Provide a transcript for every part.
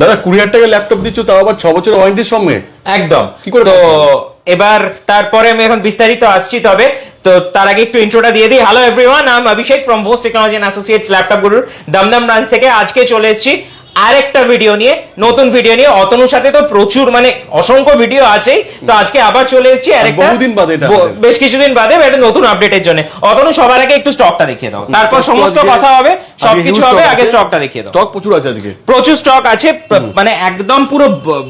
দাদা কুড়ি হাজার টাকা ল্যাপটপ দিচ্ছ তাও আবার ছ বছর ওয়ারেন্টির সঙ্গে? একদম। কি করে তো এবার তারপরে আমি এখন বিস্তারিত আসছি তবে তো তার আগে একটু ইন্ট্রোটা দিয়ে দিই। Hello everyone I'm Abhishek from Vost technology and associates laptop গুরুর দমদম ব্রাঞ্চ থেকে আজকে চলে এসেছি। আরেকটা ভিডিও নিয়ে নতুন ভিডিও নিয়ে। অতনুর সাথে তো প্রচুর মানে অসংখ্য ভিডিও আছেই। তো আজকে আবার চলে এসেছি আরেকটা। বহুদিন বাদে এটা বেশ কিছুদিন বাদে একটা নতুন আপডেটের জন্য। অতনু সবার আগে একটু স্টকটা দেখিয়ে দাও। তারপর সমস্ত কথা হবে সবকিছু হবে আগে স্টকটা দেখিয়ে দাও। স্টক প্রচুর আছে আজকে। প্রচুর স্টক আছে মানে একদম পুরো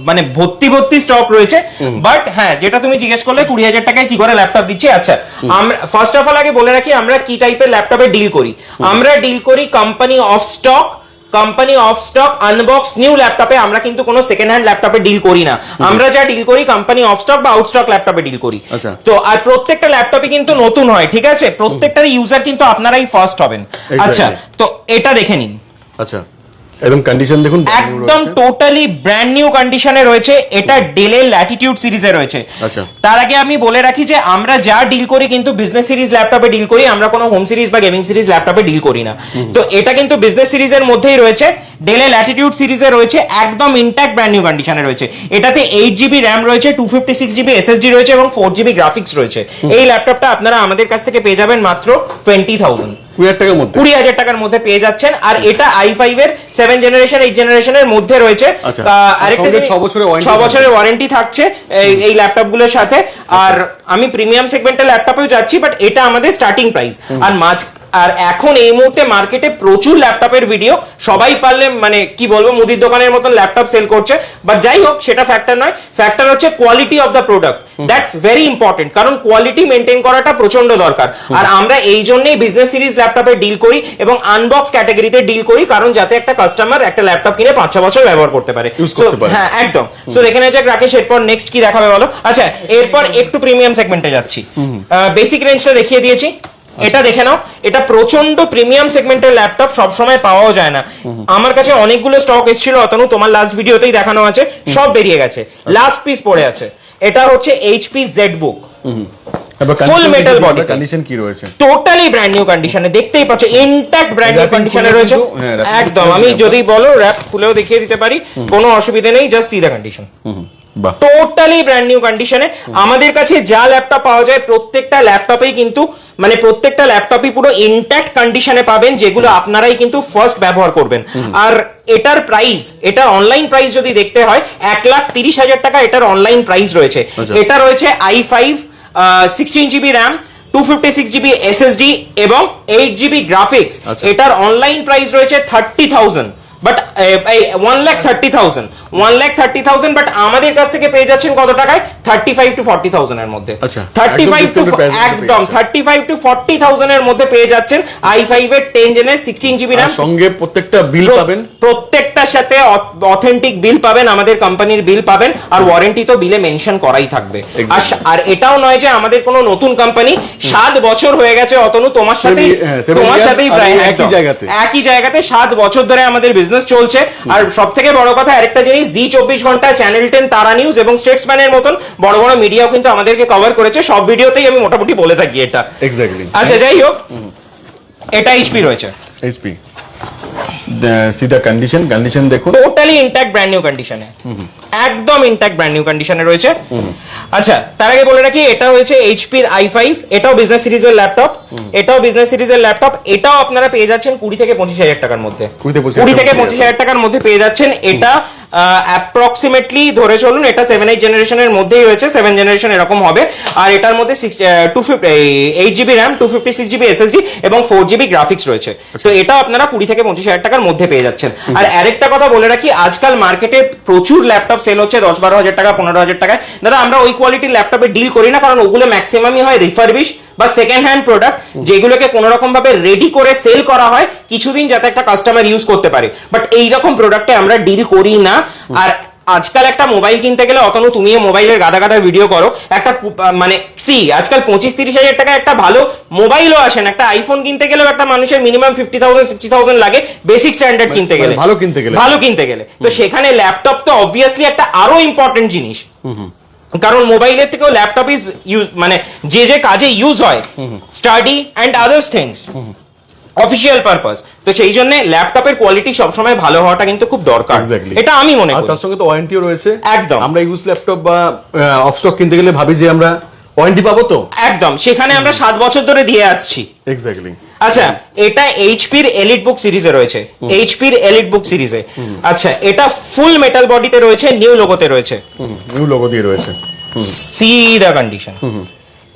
মানে ভর্তি ভর্তি স্টক রয়েছে। বাট হ্যাঁ যেটা তুমি জিজ্ঞেস করলে কুড়ি হাজার টাকায় কি করে ল্যাপটপ দিচ্ছি? আচ্ছা আমরা ফার্স্ট অফ অল আগে বলে রাখি আমরা কি টাইপের ল্যাপটপে ডিল করি? আমরা ডিল করি company of stock company of stock unbox new ল্যাপটপে আমরা কিন্তু কোনো সেকেন্ড হ্যান্ড ল্যাপটপে ডিল করি না। আমরা যা ডিল করি কোম্পানি অফ স্টক বা আউট স্টক ল্যাপটপে ডিল করি। আচ্ছা। তো আর প্রত্যেকটা ল্যাপটপে কিন্তু নতুন হয় ঠিক আছে? প্রত্যেকটার ইউজার কিন্তু আপনারাই ফার্স্ট হবেন। আচ্ছা তো এটা দেখে নিন। আচ্ছা। একদম কন্ডিশন দেখুন একদম টোটালি ব্র্যান্ড নিউ কন্ডিশনে রয়েছে। এটা ডেলের ল্যাটিটিউড সিরিজে রয়েছে। আচ্ছা। তার আগে আমি বলে রাখি যে আমরা যা ডিল করি কিন্তু বিজনেস সিরিজ ল্যাপটপে ডিল করি আমরা কোনো হোম সিরিজ বা গেমিং সিরিজ ল্যাপটপে ডিল করি না। তো এটা কিন্তু বিজনেস সিরিজের মধ্যেই রয়েছে। ডেলের ল্যাটিটিউড সিরিজে রয়েছে একদম ইনট্যাক্ট ব্র্যান্ড নিউ কন্ডিশনে রয়েছে। এটাতে এইট জিবি র্যাম রয়েছে two fifty six GB SSD রয়েছে এবং ফোর জিবি গ্রাফিক্স রয়েছে। এই ল্যাপটপটা আপনারা আমাদের কাছ থেকে পেয়ে যাবেন মাত্র টোয়েন্টি থাউজেন্ড কুড়ি হাজার টাকার মধ্যে? পেয়ে যাচ্ছেন। আর এটা আই ফাইভ এর সেভেন জেনারেশন এইট জেনারেশনের মধ্যে রয়েছে। আচ্ছা। আরেকটা ছ বছরের ওয়ারেন্টি থাকছে এই এই ল্যাপটপগুলোর সাথে। আর আমি প্রিমিয়াম সেগমেন্টের ল্যাপটপেও যাচ্ছি বাট এটা আমাদের স্টার্টিং প্রাইস আর মাঝ আর এখন এই মুহূর্তে মার্কেটে প্রচুর ল্যাপটপের ভিডিও সবাই পারলে মানে কি বলব মুদির দোকানের মতন ল্যাপটপ সেল করছে। বাট যাই হোক সেটা ফ্যাক্টর নয়। ফ্যাক্টর হচ্ছে quality of the product that's very important কারণ কোয়ালিটি মেনটেন করাটা প্রচণ্ড দরকার। আর আমরা এই জন্যই বিজনেস সিরিজ ল্যাপটপে ডিল করি এবং আনবক্স ক্যাটাগরিতে ডিল করি কারণ যাতে একটা কাস্টমার একটা ল্যাপটপ কিনে পাঁচ ছ বছর ব্যবহার করতে পারে। হ্যাঁ একদম। সো দেখে নেওয়া যাক রাকেশ এরপর নেক্সট কি দেখাবে বলো? আচ্ছা এরপর একটু প্রিমিয়াম সেগমেন্টে যাচ্ছি। বেসিক রেঞ্জটা দেখিয়ে দিয়েছি। এটা দেখে নাও এটা প্রচণ্ড প্রিমিয়াম সেগমেন্টের ল্যাপটপ সব সময় পাওয়াও যায় না। আমার কাছে অনেকগুলো স্টক এসেছিল অতনু তোমার লাস্ট ভিডিওতেই দেখানো আছে সব বেরিয়ে গেছে। লাস্ট পিস পড়ে আছে। এটা হচ্ছে HP Z book metal body তে। কন্ডিশন কি রয়েছে? টোটালি ব্র্যান্ড নিউ কন্ডিশনে দেখতেই পাচ্ছ ইনট্যাক্ট ব্র্যান্ড নিউ কন্ডিশনে রয়েছে। হ্যাঁ, একদম আমি যদি বলো র্যাপ খুলেও দেখিয়ে দিতে পারি কোনো অসুবিধা নেই just see the condition totally brand new কন্ডিশনে আমাদের কাছে যা ল্যাপটপ পাওয়া যায় প্রত্যেকটা ল্যাপটপেই কিন্তু মানে প্রত্যেকটা ল্যাপটপই পুরো ইনট্যাক্ট কন্ডিশনে পাবেন যেগুলো আপনারাই কিন্তু ফার্স্ট ব্যবহার করবেন। আর এটার প্রাইস এটা অনলাইন প্রাইস যদি দেখতে হয় এক লাখ তিরিশ হাজার টাকা এটার অনলাইন প্রাইস রয়েছে। আচ্ছা। এটা রয়েছে i five sixteen GB RAM two fifty six GB SSD এবং এইট জিবি গ্রাফিক্স। এটার অনলাইন প্রাইস রয়েছে thirty thousand but one lakh thirty thousand one lakh thirty thousand but আমাদের কাছ থেকে পেয়ে যাচ্ছেন কত টাকায়? Thirty five to forty thousand এর মধ্যে। থার্টি ফাইভ টু একদম thirty five to forty thousand এর মধ্যে পেয়ে যাচ্ছেন আই ফাইভ এর টেন জেনের সিক্সটিন জিবি র্যাম সঙ্গে প্রত্যেকটা বিল পাবেন। প্রত্যেকটার সাথে অথেন্টিক বিল পাবেন আমাদের কোম্পানির বিল পাবেন আর ওয়ারেন্টি তো বিলে মেনশন করাই থাকবে। আর এটাও নয় যে আমাদের কোনো নতুন কোম্পানি সাত বছর হয়ে গেছে অতনু তোমার সাথেই হ্যাঁ, তোমার সাথেই প্রায় একই জায়গাতে। একই জায়গাতে সাত বছর ধরে আমাদের বিজনেস চলছে। আর সব থেকে বড় কথা আরেকটা জিনিস জি চব্বিশ ঘণ্টা চ্যানেল টেন তারা নিউজ এবং স্টেটসম্যানের মতন বড় বড় মিডিয়াও কিন্তু আমাদেরকে কভার করেছে। সব ভিডিওতেই আমি মোটামুটি বলে থাকি এটা। এক্স্যাক্টলি আচ্ছা যাই হোক এটা এইচপি রয়েছে। এইচপি সিধা কন্ডিশন কন্ডিশন দেখুন। টোটালি ইন্ট্যাক্ট ব্র্যান্ড নিউ কন্ডিশনে একদম ইনট্যাক্ট ব্র্যান্ড নিউ কন্ডিশনে রয়েছে। আচ্ছা তার আগে বলে রাখি এটা হয়েছে এইচপির আই ফাইভ এটাও বিজনেস সিরিজের ল্যাপটপ এটাও বিজনেস সিরিজের ল্যাপটপ এটাও আপনারা পেয়ে যাচ্ছেন কুড়ি থেকে পঁচিশ হাজার টাকার মধ্যে। 20 থেকে 25 কুড়ি থেকে পঁচিশ হাজার টাকার মধ্যে পেয়ে যাচ্ছেন। এটা অ্যাপ্রক্সিমেটলি ধরে চলুন এটা সেভেন এইট জেনারেশনের মধ্যেই রয়েছে সেভেন জেনারেশন এরকম হবে। আর এটার মধ্যে six two fifty eight GB RAM two fifty six GB SSD এবং ফোর জিবি গ্রাফিক্স রয়েছে। তো এটা আপনারা কুড়ি থেকে পঁচিশ হাজার টাকার মধ্যে পেয়ে যাচ্ছেন। আর আরেকটা কথা বলে রাখি আজকাল মার্কেটে প্রচুর ল্যাপটপ সেল হচ্ছে দশ বারো হাজার টাকা পনেরো হাজার টাকায়। দাদা আমরা ওই কোয়ালিটির ল্যাপটপে ডিল করি না কারণ ওগুলো ম্যাক্সিমামই হয় রিফারবিশ বা সেকেন্ড হ্যান্ড প্রোডাক্ট যেগুলোকে কোনো রকম ভাবে রেডি করে সেল করা হয় কিছুদিন যাতে একটা কাস্টমার ইউজ করতে পারে। বাট এইরকম প্রোডাক্টে আমরা ডিল করি না। আর আজকাল একটা মোবাইল কিনতে গেলে অতনু তুমি মোবাইলের গাদা গাদা ভিডিও করো। একটা মানে সি আজকাল পঁচিশ তিরিশ হাজার টাকা একটা ভালো মোবাইলও আসেন একটা আইফোন কিনতে গেলেও একটা মানুষের minimum fifty thousand sixty thousand লাগে বেসিক স্ট্যান্ডার্ড কিনতে মানে গেলে। ভালো কিনতে গেলে। ভালো কিনতে গেলে। তো সেখানে ল্যাপটপ তো অবভিয়াসলি একটা আরও ইম্পর্টেন্ট জিনিস। কারণ মোবাইলের থেকেও ল্যাপটপ ইজ ইউজ মানে যে যে কাজে ইউজ হয় study and others things official purpose তো সেই জন্য ল্যাপটপের কোয়ালিটি সবসময় ভালো হওয়াটা কিন্তু খুব দরকার. এটা আমি মনে করি। তার সঙ্গে তো ওয়ারেন্টিও রয়েছে। একদম। আমরা ইউজ ল্যাপটপ বা অফ স্টক কিনতে গেলে ভাবি যে আমরা ওয়ারেন্টি পাবো তো? একদম। সেখানে আমরা সাত বছর ধরে দিয়ে আসছি। এক্স্যাক্টলি আচ্ছা এটা এইচপির এলিট বুক সিরিজে রয়েছে। এইচপির এলিট বুক সিরিজে আচ্ছা এটা ফুল মেটাল বডিতে রয়েছে নিউ লোগোতে রয়েছে। নিউ লোগো দিয়ে রয়েছে। সি দ্য কন্ডিশন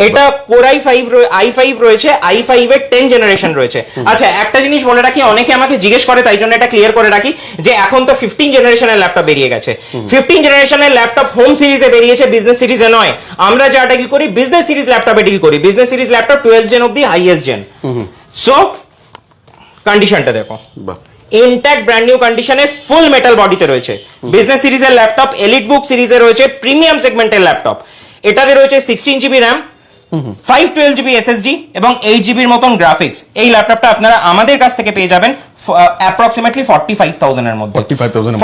এটা core i five i five রয়েছে আই ফাইভ এর টেন জেনারেশন রয়েছে। আচ্ছা একটা জিনিস বলে রাখি অনেকে আমাকে জিজ্ঞেস করে তাই জন্য এটা ক্লিয়ার করে রাখি যে এখন তো ফিফটিন জেনারেশনের ল্যাপটপ বেরিয়ে গেছে। ফিফটিন জেনারেশনের ল্যাপটপ হোম সিরিজে বেরিয়েছে বিজনেস সিরিজে নয়। আমরা যা ডিল করি বিজনেস সিরিজ ল্যাপটপে ডিল করি। Business series laptop twelve gen অব্দি হাইয়েস্ট জেন সো কন্ডিশনটা দেখো। ইনট্যাক্ট ব্র্যান্ড নিউ কন্ডিশনে ফুল মেটাল বডিতে রয়েছে। বিজনেস সিরিজের ল্যাপটপ এলিট বুক সিরিজে রয়েছে প্রিমিয়াম সেগমেন্টের ল্যাপটপ এটাতে রয়েছে sixteen GB RAM five twelve GB SSD এবং এইট জিবির মতন গ্রাফিক্স এই ল্যাপটপটা আপনারা আমাদের কাছ থেকে পেয়ে যাবেন অ্যাপ্রক্সিমেটলি ফর্টি ফাইভ থাউজেন্ডের মধ্যে।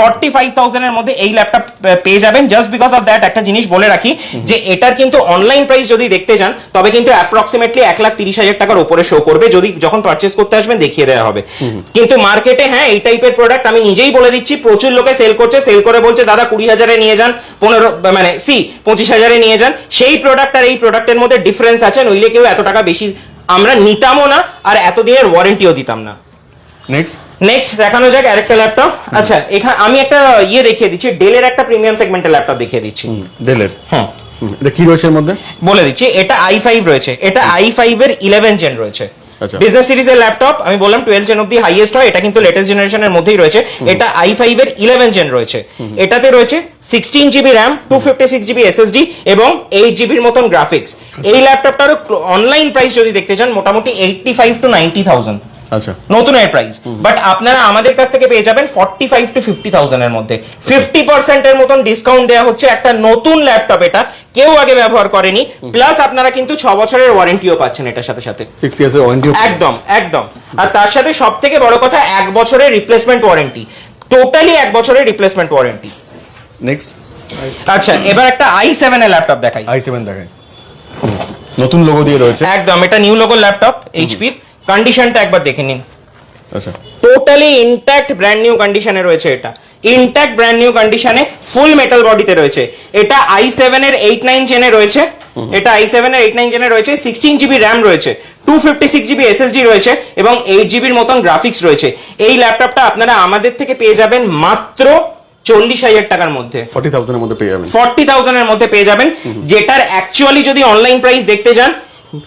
ফর্টি ফাইভ থাউজেন্ডের মধ্যে। এই ল্যাপটপ পেয়ে যাবেন। জাস্ট বিকজ অফ দ্যাট একটা জিনিস বলে রাখি যে এটার কিন্তু অনলাইন প্রাইস যদি দেখতে যান তবে কিন্তু অ্যাপ্রক্সিমেটলি এক লাখ তিরিশ হাজার টাকার উপরে শো করবে যদি যখন পারচেস করতে আসবেন দেখিয়ে দেওয়া হবে। কিন্তু মার্কেটে হ্যাঁ এই টাইপের প্রোডাক্ট আমি নিজেই বলে দিচ্ছি প্রচুর লোকে সেল করছে সেল করে বলছে দাদা কুড়ি হাজারে নিয়ে যান পনেরো মানে সি পঁচিশ হাজারে নিয়ে যান। সেই প্রোডাক্ট আর এই প্রোডাক্টের মধ্যে ডিফারেন্স আছে নইলে কেউ এত টাকা বেশি আমরা নিতামও না আর এতদিনের ওয়ারেন্টিও দিতাম না। নেক্সট নেক্সট দেখানো যাক আরেকটা ল্যাপটপ আচ্ছা এখানে আমি একটা ইয়ে দেখিয়ে দিচ্ছি ডেলের একটা প্রিমিয়াম সেগমেন্টের ল্যাপটপ দেখিয়ে দিচ্ছি। ডেলের হ্যাঁ এটা কি রয়েছে এর মধ্যে? বলে দিচ্ছি এটা আই ফাইভ রয়েছে এটা আই ফাইভ এর ইলেভেন জেন রয়েছে। বিজনেস সিরিজের ল্যাপটপ আমি বললাম টুয়েলভ জেন অব্দি হাইয়েস্ট হয় এটা কিন্তু লেটেস্ট জেনারেশনের মধ্যেই রয়েছে। এটা আই ফাইভ এর ইলেভেন জেন রয়েছে। এটাতে রয়েছে sixteen GB RAM two fifty six GB SSD এবং এইট জিবির মতন গ্রাফিক্স এই ল্যাপটপটার অনলাইন প্রাইস যদি দেখতে চান মোটামুটি eighty five to ninety thousand আচ্ছা। নতুনের প্রাইস বাট আপনারা আমাদের কাছ থেকে পেয়ে যাবেন ফর্টি ফাইভ টু ফিফটি থাউজেন্ডের মধ্যে। ফিফটি পার্সেন্টের মতন ডিসকাউন্ট দেওয়া হচ্ছে একটা নতুন ল্যাপটপ এটা। কেউ আগে ব্যবহার করেনি। প্লাস আপনারা কিন্তু ছ বছরের ওয়ারেন্টিও পাচ্ছেন এটার সাথে সাথে। সিক্স ইয়ার্স এর ওয়ারেন্টি একদম একদম। আর তার সাথে সব থেকে বড় কথা এক বছরের রিপ্লেসমেন্ট ওয়ারেন্টি টোটালি এক বছরের রিপ্লেসমেন্ট ওয়ারেন্টি নেক্সট আচ্ছা এবার একটা আই সেভেন এর ল্যাপটপ দেখাই। I seven hmm. নতুন লোগো দিয়ে রয়েছে। একদম এটা নিউ লোগো ল্যাপটপ এইচপির কন্ডিশনটা একবার দেখে নিন। আচ্ছা। টোটালি ইনট্যাক্ট ব্র্যান্ড নিউ কন্ডিশনে রয়েছে এটা। ইনট্যাক্ট ব্র্যান্ড নিউ কন্ডিশনে ফুল মেটাল বডিতে রয়েছে। এটা আই সেভেন এর এইট নাইন জেনে রয়েছে। এটা আই সেভেন এর এইট নাইন জেনে রয়েছে। সিক্সটিন জিবি র্যাম রয়েছে। Two fifty six GB SSD রয়েছে এবং এইট জিবির মতন গ্রাফিক্স রয়েছে। এই ল্যাপটপটা আপনারা আমাদের থেকে পেয়ে যাবেন মাত্র চল্লিশ হাজার টাকার মধ্যে। ফর্টি থাউজেন্ডের মধ্যে পেয়ে যাবেন। ফর্টি থাউজেন্ডের মধ্যে পেয়ে যাবেন। যেটার অ্যাকচুয়ালি যদি অনলাইন প্রাইস দেখতে যান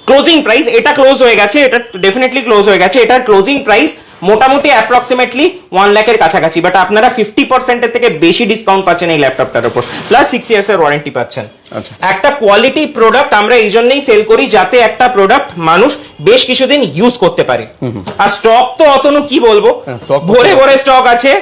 ক্লোজিং প্রাইস এটা ক্লোজ হয়ে গেছে এটা ডেফিনেটলি ক্লোজ হয়ে গেছে এটার ক্লোজিং প্রাইস মোটামুটি অ্যাপ্রক্সিমেটলি ওয়ান লাখের কাছাকাছি বাট আপনারা ফিফটি পার্সেন্টের থেকে বেশি ডিসকাউন্ট পাচ্ছেন এই ল্যাপটপটার উপর প্লাস সিক্স ইয়ার্স এর ওয়ারেন্টি পাচ্ছেন। আচ্ছা। একটা কোয়ালিটি প্রোডাক্ট আমরা এই জন্যই সেল করি যাতে একটা প্রোডাক্ট মানুষ বেশ কিছুদিন ইউজ করতে পারে। আর স্টক তো অতনু কি বলব? ভরে ভরে স্টক আছে।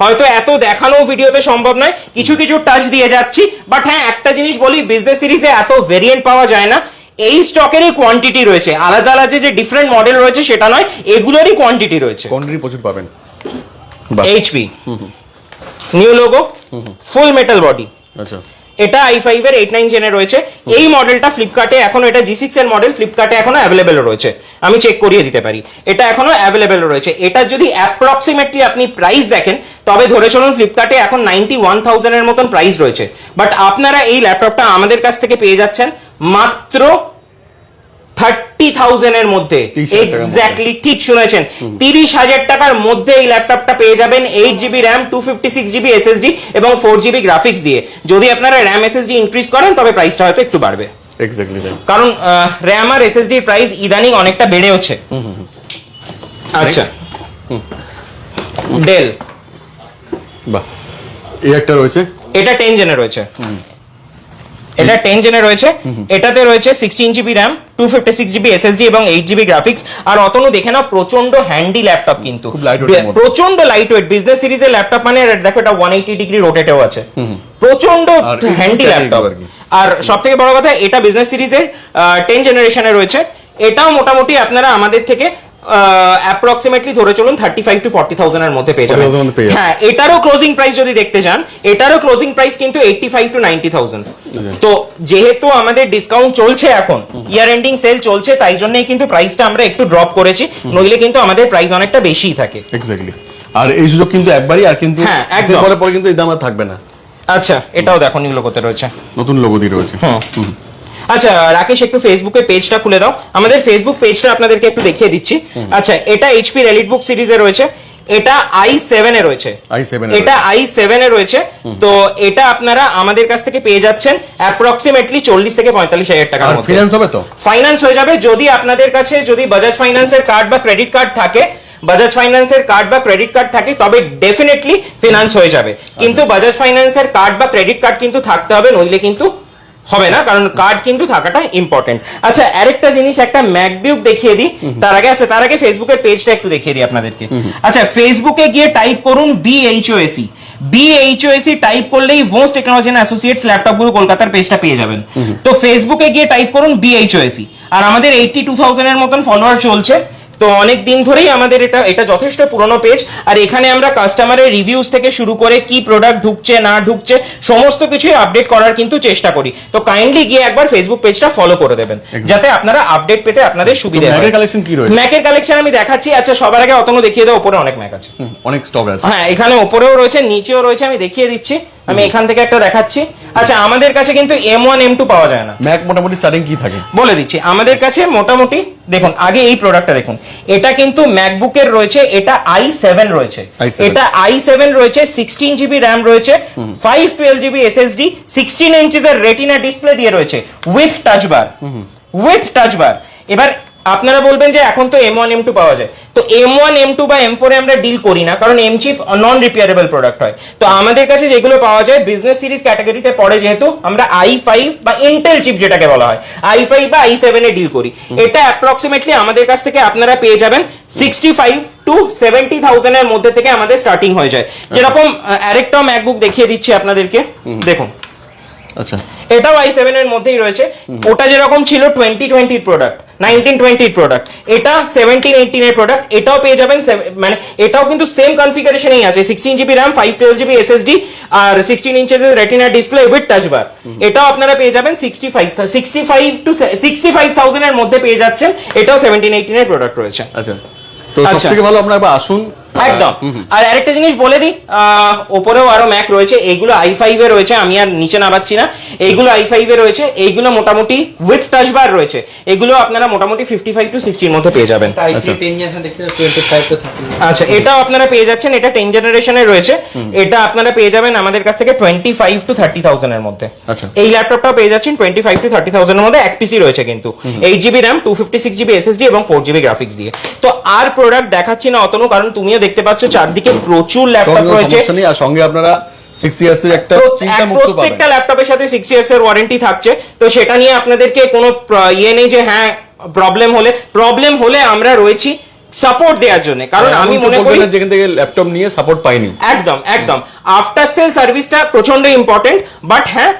হয়তো এত দেখানো ভিডিওতে সম্ভব নয় কিছু কিছু টাচ দিয়ে যাচ্ছি বাট হ্যাঁ একটা জিনিস বলি বিজনেস সিরিজে এত ভেরিয়েন্ট পাওয়া যায় না এই স্টকেরই কোয়ান্টিটি রয়েছে। আলাদা আলাদা যে ডিফারেন্ট মডেল রয়েছে সেটা নয় এগুলোরই কোয়ান্টিটি রয়েছে। কোয়ান্টিটি প্রচুর পাবেন। HP new logo full metal body আচ্ছা। এটা আই ফাইভ এর এইট নাইন জেনে রয়েছে। এই মডেলটা ফ্লিপকার্টে এখনও এটা জি সিক্স এর মডেল ফ্লিপকার্টে এখনও অ্যাভেলেবেল রয়েছে। আমি চেক করিয়ে দিতে পারি। এটা এখনও অ্যাভেলেবেল রয়েছে। এটা যদি অ্যাপ্রক্সিমেটলি আপনি প্রাইস দেখেন তবে ধরে চলুন ফ্লিপকার্টে এখন নাইনটি ওয়ান থাউজেন্ডের মতন প্রাইস রয়েছে। বাট আপনারা এই ল্যাপটপটা আমাদের কাছ থেকে পেয়ে যাচ্ছেন। মাত্র থার্টি থাউজেন্ডের মধ্যে। 30,000 টাকার মধ্যে। এক্স্যাক্টলি ঠিক শুনেছেন। তিরিশ হাজার টাকার মধ্যে এই ল্যাপটপটা পেয়ে যাবেন eight GB RAM two fifty six GB SSD এবং ফোর জিবি গ্রাফিক্স দিয়ে। যদি আপনারা র্যাম এসএসডি ইনক্রিজ করেন তবে প্রাইসটা হয়তো একটু বাড়বে। এক্স্যাক্টলি কারণ র্যাম আর এসএসডি প্রাইস ইদানিং অনেকটা বেড়েওছে। আচ্ছা। ডেল বাহ। এই একটা রয়েছে? এটা টেন জেনে রয়েছে। এটা টেন জেনে রয়েছে। এটাতে রয়েছে sixteen GB RAM two fifty six GB SSD এবং এইট জিবি গ্রাফিক্স আর অতনু দেখে নাও প্রচণ্ড হ্যান্ডি ল্যাপটপ কিন্তু। প্রচণ্ড লাইট ওয়েট বিজনেস সিরিজের ল্যাপটপ মানে দেখো এটা ওয়ান এইটি ডিগ্রি রোটেটেও আছে। প্রচণ্ড হ্যান্ডি ল্যাপটপ। আর সব থেকে বড় কথা এটা বিজনেস সিরিজের টেন জেনারেশনে রয়েছে। এটাও মোটামুটি আপনারা আমাদের থেকে অ্যাপ্রক্সিমেটলি ধরে চলুন থার্টি ফাইভ টু ফর্টি থাউজেন্ডের মধ্যে পেয়ে যাবেন। 40,000 এর মধ্যে পেয়ে যাবেন। হ্যাঁ এটারও ক্লোজিং প্রাইস যদি দেখতে চান এটারও ক্লোজিং প্রাইস কিন্তু eighty five to ninety thousand তো যেহেতু আমাদের ডিসকাউন্ট চলছে এখন ইয়ার এন্ডিং সেল চলছে তাই জন্যই কিন্তু প্রাইসটা আমরা একটু ড্রপ করেছি। নইলে কিন্তু আমাদের প্রাইস অনেকটা বেশিই থাকে। এক্স্যাক্টলি আর এই সুযোগ কিন্তু একবারই আর কিন্তু হ্যাঁ, একদম। পরে পরে কিন্তু এই দাম আর থাকবে না। আচ্ছা এটাও দেখো নিউলোকোতে রয়েছে। নতুন লোগো দিয়ে রয়েছে। হুম। আচ্ছা রাকেশ একটু ফেসবুকের পেজটা খুলে দাও। আমাদের ফেসবুক পেজটা আপনাদেরকে একটু দেখিয়ে দিচ্ছি। আচ্ছা এটা এইচপি রেলিট বুক সিরিজে রয়েছে এটা আই সেভেন এ রয়েছে। I7 এ এটা আই সেভেন এ রয়েছে। তো এটা আপনারা আমাদের কাছ থেকে পেয়ে যাচ্ছেন অ্যাপ্রক্সিমেটলি চল্লিশ থেকে পঁয়তাল্লিশ হাজার টাকার মধ্যে। ফিনান্স হবে তো? ফাইন্যান্স হয়ে যাবে যদি আপনাদের কাছে যদি বাজাজ ফাইন্যান্সের কার্ড বা ক্রেডিট কার্ড থাকে বাজাজ ফাইন্যান্সের কার্ড বা ক্রেডিট কার্ড থাকে তবে ডেফিনেটলি ফিনান্স হয়ে যাবে। কিন্তু বাজাজ ফাইন্যান্সের কার্ড বা ক্রেডিট কার্ড কিন্তু থাকতে হবে নইলে কিন্তু হবে না কারণ কার্ড কিন্তু থাকাটা ইম্পর্টেন্ট আচ্ছা আরেকটা জিনিস একটা ম্যাকবিউক দেখিয়ে দিই। তার আগে আচ্ছা তার আগে ফেসবুকের পেজটা একটু দেখিয়ে দিই আপনাদেরকে। আচ্ছা ফেসবুকে গিয়ে টাইপ করুন বিএইচওএসি বিএইচওএসি টাইপ করলেই ভোস টেকনোলজি অ্যান্ড অ্যাসোসিয়েটস ল্যাপটপগুলো কলকাতার পেজটা পেয়ে যাবেন। তো ফেসবুকে গিয়ে টাইপ করুন বিএইচওএসি আর আমাদের এইটটি টু থাউজেন্ডের মতন ফলোয়ার চলছে। তো অনেক দিন ধরেই আমাদের এটা এটা যথেষ্ট পুরনো পেজ আর এখানে আমরা কাস্টমারের রিভিউজ থেকে শুরু করে কি প্রোডাক্ট ঢুকছে না ঢুকছে সমস্ত কিছুই আপডেট করার কিন্তু চেষ্টা করি। তো কাইন্ডলি গিয়ে একবার ফেসবুক পেজটা ফলো করে দেবেন যাতে আপনারা আপডেট পেতে আপনাদের সুবিধা হয়। ম্যাকের কালেকশন কি রয়েছে? ম্যাকের কালেকশন আমি দেখাচ্ছি। আচ্ছা সবার আগে অতনু দেখিয়ে দাও উপরে অনেক ম্যাক আছে। অনেক স্টক আছে। হ্যাঁ এখানে উপরেও রয়েছে নিচেও রয়েছে আমি দেখিয়ে দিচ্ছি। আমি এখান থেকে একটা দেখাচ্ছি। আচ্ছা আমাদের কাছে কিন্তু এম ওয়ান এম টু পাওয়া যায় না। ম্যাক মোটামুটি স্টার্টিং কি থাকে? বলে দিচ্ছি আমাদের কাছে মোটামুটি দেখুন আগে এই প্রোডাক্টটা দেখুন। এটা কিন্তু ম্যাকবুকের রয়েছে এটা আই সেভেন রয়েছে। এটা আই সেভেন রয়েছে সিক্সটিন জিবি র্যাম রয়েছে five twelve GB SSD sixteen inches এর রেটিনা ডিসপ্লে দিয়ে রয়েছে। With touch bar with touch bar এবার আপনারা বলবেন যে এখন তো এম ওয়ান এম টু পাওয়া যায়। তো এম ওয়ান এম টু বা এম ফোরে আমরা ডিল করি না কারণ M chip non repairable product হয়। তো আমাদের কাছে যেগুলো পাওয়া যায় বিজনেস সিরিজ ক্যাটাগরিতে পড়ে যেহেতু আমরা আই ফাইভ বা ইন্টেল চিপ যেটাকে বলা হয় আই ফাইভ বা আই সেভেন এ ডিল করি। এটা অ্যাপ্রক্সিমেটলি আমাদের কাছ থেকে আপনারা পেয়ে যাবেন sixty five to seventy thousand এর মধ্যে থেকে আমাদের স্টার্টিং হয়ে যায়। যেরকম আহ, আরেকটা ম্যাকবুক দেখিয়ে দিচ্ছি আপনাদেরকে। দেখুন। আচ্ছা। এটাও আই সেভেন এর মধ্যেই রয়েছে। ওটা যেরকম ছিল টোয়েন্টি টোয়েন্টির প্রোডাক্ট নাইনটিন টোয়েন্টির প্রোডাক্ট এটা সেভেন্টিন এইটিন এর প্রোডাক্ট এটাও পেয়ে যাবেন মানে এটাও কিন্তু সেম কনফিগারেশনেই আছে। Sixteen GB RAM five twelve GB SSD R sixteen inches retina display with touch bar এটাও আপনারা পেয়ে যাবেন sixty five sixty five to sixty five thousand এর মধ্যে পেয়ে যাচ্ছেন। এটাও সেভেন্টিন এইটিন এর প্রোডাক্ট রয়েছে। আচ্ছা। তো সব আচ্ছা। থেকে ভালো আপনারা একবার আসুন একদম। আর আরেকটা জিনিস বলে দিই ওপরেও আরও ম্যাক রয়েছে এইগুলো আই ফাইভে রয়েছে আমি আর নিচে নামাচ্ছি না। এইগুলো আই ফাইভে রয়েছে এইগুলো মোটামুটি উইথ টাচ বার রয়েছে এগুলো আপনারা মোটামুটি ফিফটি ফাইভ টু সিক্সটির মধ্যে পেয়ে যাবেন। আচ্ছা। আচ্ছা এটাও আপনারা পেয়ে যাচ্ছেন এটা টেন জেনারেশনের রয়েছে এটা আপনারা পেয়ে যাবেন আমাদের কাছ থেকে টোয়েন্টি ফাইভ টু থার্টি থাউজেন্ডের মধ্যে। আচ্ছা। এই ল্যাপটপটাও পেয়ে যাচ্ছেন টোয়েন্টি ফাইভ টু থার্টি থাউজেন্ডের মধ্যে এক পিসি রয়েছে কিন্তু। Eight GB RAM two fifty six GB SSD এবং ফোর জিবি গ্রাফিক্স দিয়ে। তো আর প্রোডাক্ট দেখাচ্ছি না অতনু কারণ তুমিও দেখতে পাচ্ছ চারদিকে প্রচুর ল্যাপটপ রয়েছে। আর সঙ্গে আপনারা সিক্স একটা প্রত্যেকটা ল্যাপটপের সাথে সিক্স ওয়ারেন্টি থাকছে। তো সেটা নিয়ে আপনাদেরকে কোনো ইয়ে নেই যে হ্যাঁ প্রবলেম হলে। প্রবলেম হলে আমরা রয়েছি সাপোর্ট দেওয়ার জন্য। কারণ আমি মনে করি যেখান থেকে ল্যাপটপ নিয়ে সাপোর্ট পাইনি। একদম একদম। আফটার সেল সার্ভিসটা প্রচণ্ড ইম্পর্টেন্ট বাট হ্যাঁ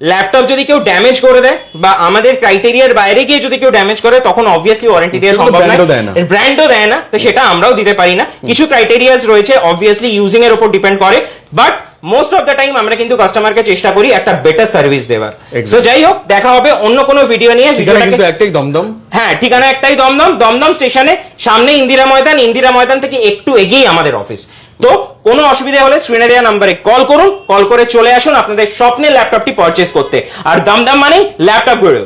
ল্যাপটপ যদি কেউ ড্যামেজ করে দেয় বা আমাদের ক্রাইটেরিয়ার বাইরে গিয়ে যদি কেউ ড্যামেজ করে তখন অবভিয়াসলি ওয়ারেন্টি দেওয়া সম্ভব না। ব্র্যান্ডও দেয় না তো সেটা আমরাও দিতে পারি না। কিছু ক্রাইটেরিয়াস রয়েছে অবভিয়াসলি ইউজিং এর উপর ডিপেন্ড করে but most of the time আমরা কিন্তু কাস্টমারকে চেষ্টা করি একটা বেটার সার্ভিস দেওয়ার। সো যাই হোক দেখা হবে অন্য কোনো ভিডিও নিয়ে। ঠিকানা ভিডিওটাকে কিন্তু একটাই দমদম। হ্যাঁ ঠিকানা একটাই দমদম। দমদম স্টেশনে সামনে ইন্দিরা ময়দান। ইন্দিরা ময়দান থেকে একটু এগিয়েই আমাদের অফিস তো কোনো অসুবিধা হলে স্ক্রিনে দেওয়া নাম্বারে কল করুন। কল করে চলে আসুন আপনাদের স্বপ্নের ল্যাপটপটি পারচেস করতে। আর দাম দাম মানে ল্যাপটপ গড়ে